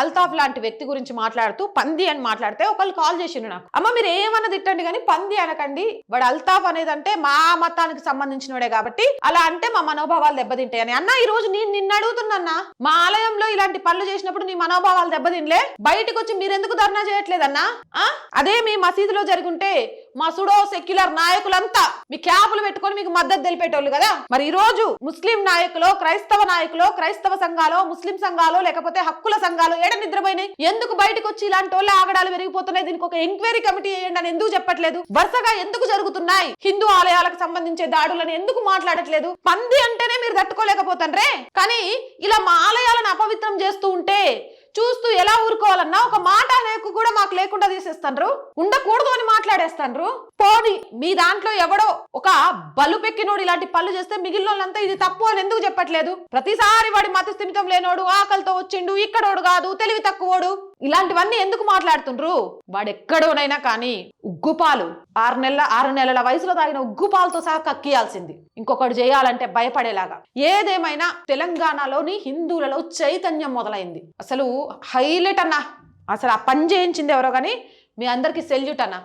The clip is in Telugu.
అల్తాఫ్ లాంటి వ్యక్తి గురించి మాట్లాడుతూ పంది అని మాట్లాడితే ఒకళ్ళు కాల్ చేసిండు నాకు. అమ్మ మీరు ఏమన్నా తిట్టండి కానీ పంది అనకండి. వాడు అల్తాఫ్ అనేది అంటే మా మతానికి సంబంధించినవాడే కాబట్టి అలా అంటే మా మనోభావాలు దెబ్బతింటాయని. అన్న ఈ రోజు నేను నిన్న అడుగుతున్నా. మా ఆలయంలో ఇలాంటి పనులు చేసినప్పుడు నీ మనోభావాలు దెబ్బతినలే? బయటకు వచ్చి మీరెందుకు ధర్నా చేయట్లేదన్నా? ఆ? అదే మీ మసీదులో జరుగుంటే మా సుడో సెక్యులర్ నాయకులంతా మీ క్యాపులు పెట్టుకొని మీకు మద్దతు తెలిపేటోళ్ళు కదా? మరి ఈ రోజు ముస్లిం నాయకులు క్రైస్తవ నాయకులు క్రైస్తవ సంఘాలు ముస్లిం సంఘాలు లేకపోతే హక్కుల సంఘాలు ఏడ నిద్రపోయినాయి? ఎందుకు బయటకు వచ్చి ఇలాంటి వాళ్ళ ఆగడాలు పెరిగిపోతున్నాయి? దీనికి ఒక ఎంక్వైరీ కమిటీ వేయండి అని ఎందుకు చెప్పట్లేదు? వరుసగా ఎందుకు జరుగుతున్నాయి? హిందూ ఆలయాలకు సంబంధించే దాడులను ఎందుకు మాట్లాడట్లేదు? పంది అంటేనే మీరు తట్టుకోలేకపోతాండ్రే కానీ ఇలా మా ఆలయాలను అపవిత్రం చేస్తూ ఉంటే చూస్తూ ఎలా ఊరుకోవాలన్నా ఒక మాట అనేకు కూడా మాకు లేకుండా తీసేస్తాండ్రు ఉండకూడదు అని మాట్లాడేస్తాండ్రు పోని మీ దాంట్లో ఎవడో ఒక బలుపెక్కినోడు ఇలాంటి పనులు చేస్తే మిగిలిన వాళ్ళంతా ఇది తప్పు అని ఎందుకు చెప్పట్లేదు? ప్రతిసారి వాడి మత స్థిమితం లేనోడు ఆకలితో వచ్చిండు ఇక్కడోడు కాదు తెలివి తక్కువోడు. ఇలాంటివన్నీ ఎందుకు మాట్లాడుతుండ్రు? వాడు ఎక్కడోనైనా కానీ ఉగ్గుపాలు ఆరు నెలల ఆరు నెలల వయసులో తాగిన ఉగ్గుపాలతో సహా కక్కియాల్సింది. ఇంకొకటి చేయాలంటే భయపడేలాగా. ఏదేమైనా తెలంగాణలోని హిందువులలో చైతన్యం మొదలైంది. అసలు హైలైట్ అన్నా. అసలు ఆ పని చేయించింది ఎవరో కానీ మీ అందరికీ సెల్యూట్ అన్నా.